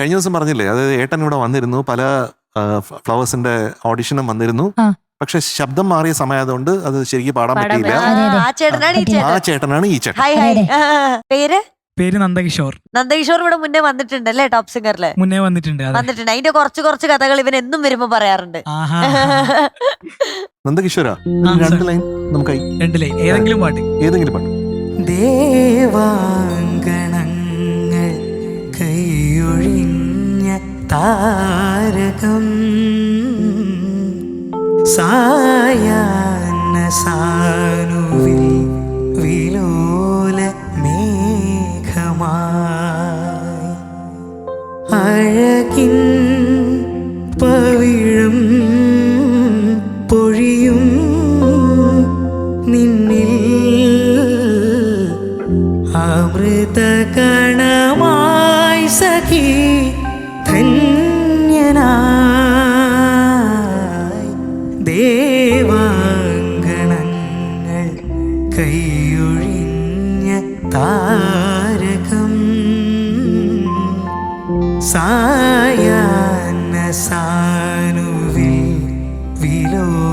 കഴിഞ്ഞ ദിവസം പറഞ്ഞില്ലേ അതായത് ഏട്ടൻ ഇവിടെ വന്നിരുന്നു പല ഫ്ലവേഴ്സിന്റെ ഓഡിഷനും വന്നിരുന്നു. പക്ഷെ ശബ്ദം മാറിയ സമയമായതുകൊണ്ട് അത് ശരിക്കും പാടാൻ പറ്റിയില്ല. ആ, ചേട്ടനാണ് ഈ പറ്റില്ല. ആ ചേട്ടൻ. പേര്? പേര് നന്ദകിഷോർ. നന്ദകിഷോർ ഇവിടെ മുന്നേ വന്നിട്ടുണ്ട് അല്ലേ ടോപ്പ് സിംഗറിൽ? മുന്നേ വന്നിട്ടുണ്ട് വന്നിട്ടുണ്ട്. അതിന്റെ കുറച്ച് കുറച്ച് കഥകൾ ഇവൻ എന്നും വരുമ്പോ പറയാറുണ്ട്. നന്ദകിഷോരാ രണ്ട് ലൈൻ നമുക്കായി. രണ്ട് ലൈൻ. ഏതെങ്കിലും പാട്ട്. ഏതെങ്കിലും പാട്ട്. ദേവാങ്കണങ്ങൾ കൈയൊഴിഞ്ഞ താരകം. സായാഹ്ന സാനുവിൽ വിലോല മേഘമായി. അഴകിൻ പവിഴം പൊഴിയും നിന്നിൽ അമൃതകണമായി കൈയൊഴിഞ്ഞ താരകം. സായ സാനുവിൽ മേഘമാ